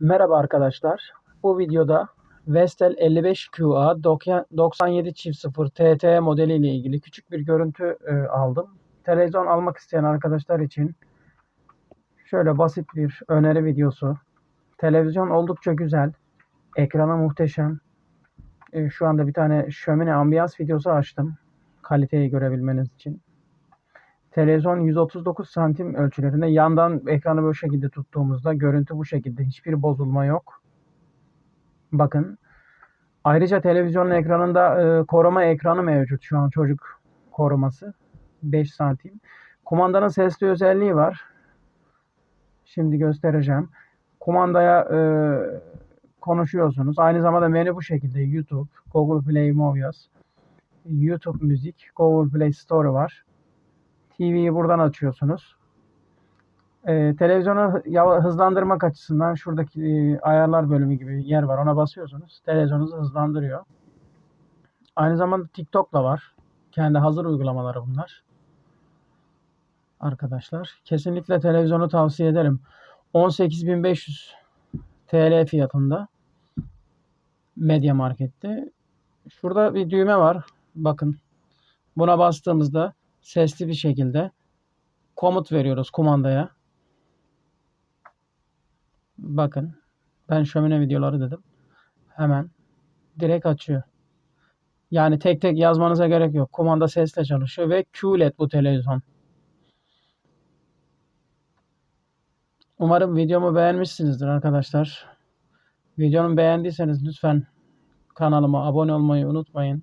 Merhaba arkadaşlar. Bu videoda Vestel 55QA 9700 TT modeli ile ilgili küçük bir görüntü e, aldım. Televizyon almak isteyen arkadaşlar için şöyle basit bir öneri videosu. Televizyon oldukça güzel. Ekranı muhteşem. E, şu anda bir tane şömine ambiyans videosu açtım. Kaliteyi görebilmeniz için. Televizyon 139 santim ölçülerinde. Yandan ekranı bu şekilde tuttuğumuzda görüntü bu şekilde. Hiçbir bozulma yok. Bakın. Ayrıca televizyonun ekranında e, koruma ekranı mevcut. Şu an çocuk koruması. 5 santim. Kumandanın sesli özelliği var. Şimdi göstereceğim. Kumandaya e, konuşuyorsunuz. Aynı zamanda menü bu şekilde. YouTube, Google Play Movies, YouTube Müzik, Google Play Store var. TV'yi buradan açıyorsunuz. Ee, televizyonu hızlandırmak açısından şuradaki e, ayarlar bölümü gibi yer var. Ona basıyorsunuz. Televizyonunuzu hızlandırıyor. Aynı zamanda TikTok da var. Kendi hazır uygulamaları bunlar. Arkadaşlar. Kesinlikle televizyonu tavsiye ederim. 18.500 TL fiyatında. Media Market'te. Şurada bir düğme var. Bakın. Buna bastığımızda sesli bir şekilde komut veriyoruz kumandaya. Bakın ben şömine videoları dedim. Hemen direkt açıyor. Yani tek tek yazmanıza gerek yok. Kumanda sesle çalışıyor ve QLED bu televizyon. Umarım videomu beğenmişsinizdir arkadaşlar. Videomu beğendiyseniz lütfen kanalıma abone olmayı unutmayın.